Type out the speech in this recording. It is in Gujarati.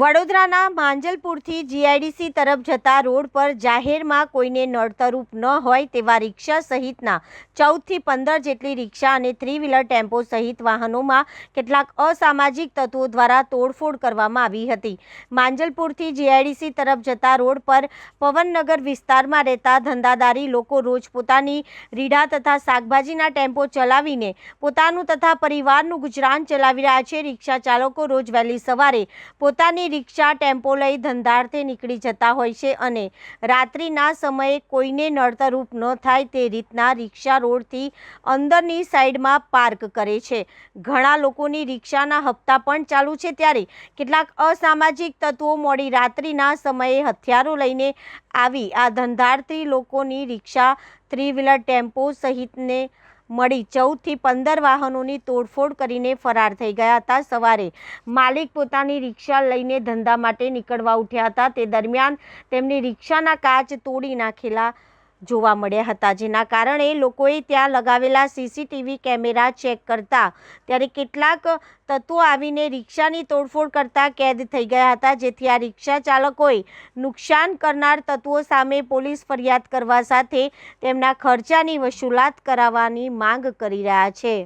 વડોદરાના માંજલપુરથી જીઆઈડીસી તરફ જતા રોડ પર જાહેરમાં કોઈને નડતરૂપ ન હોય તેવા રિક્ષા સહિતના ચૌદથી પંદર જેટલી રિક્ષા અને થ્રી વ્હીલર ટેમ્પો સહિત વાહનોમાં કેટલાક અસામાજિક તત્વો દ્વારા તોડફોડ કરવામાં આવી હતી. માંજલપુરથી જીઆઈડીસી તરફ જતા રોડ પર પવનનગર વિસ્તારમાં રહેતા ધંધાદારી લોકો રોજ પોતાની રીઢા તથા શાકભાજીના ટેમ્પો ચલાવીને પોતાનું તથા પરિવારનું ગુજરાન ચલાવી રહ્યા છે. રિક્ષા ચાલકો રોજ વહેલી સવારે પોતાની રિક્ષા, ટેમ્પો લઈ ધંધાર્થે નીકળી જતા હોય છે અને રાત્રિના સમયે કોઈને નડતરૂપ ન થાય તે રીતના રિક્ષા રોડથી અંદરની સાઈડમાં પાર્ક કરે છે. ઘણા લોકોની રિક્ષાના હપ્તા પણ ચાલુ છે ત્યારે કેટલાક અસામાજિક તત્વો મોડી રાત્રિના સમયે હથિયારો લઈને આવી આ ધંધાર્થી લોકોની રિક્ષા, થ્રી વ્હીલર, ટેમ્પો સહિતને મળી ચૌદથી પંદર વાહનોની તોડફોડ કરીને ફરાર થઈ ગયા હતા. સવારે માલિક પોતાની રિક્ષા લઈને ધંધા માટે નીકળવા ઉઠ્યા હતા. તે દરમિયાન તેમની રિક્ષાના કાચ તોડી નાખેલા જોવા મળ્યા હતા. જેના કારણે લોકોએ ત્યાં લગાવેલા સીસીટીવી કેમેરા ચેક કરતા ત્યારે કેટલાક તત્વો આવીને રિક્ષાની તોડફોડ કરતા કેદ થઈ ગયા હતા. જેથી આ રિક્ષા ચાલકોએ નુકસાન કરનાર તત્વો સામે પોલીસ ફરિયાદ કરવા સાથે તેમના ખર્ચાની વસૂલાત કરાવવાની માંગ કરી રહ્યા છે.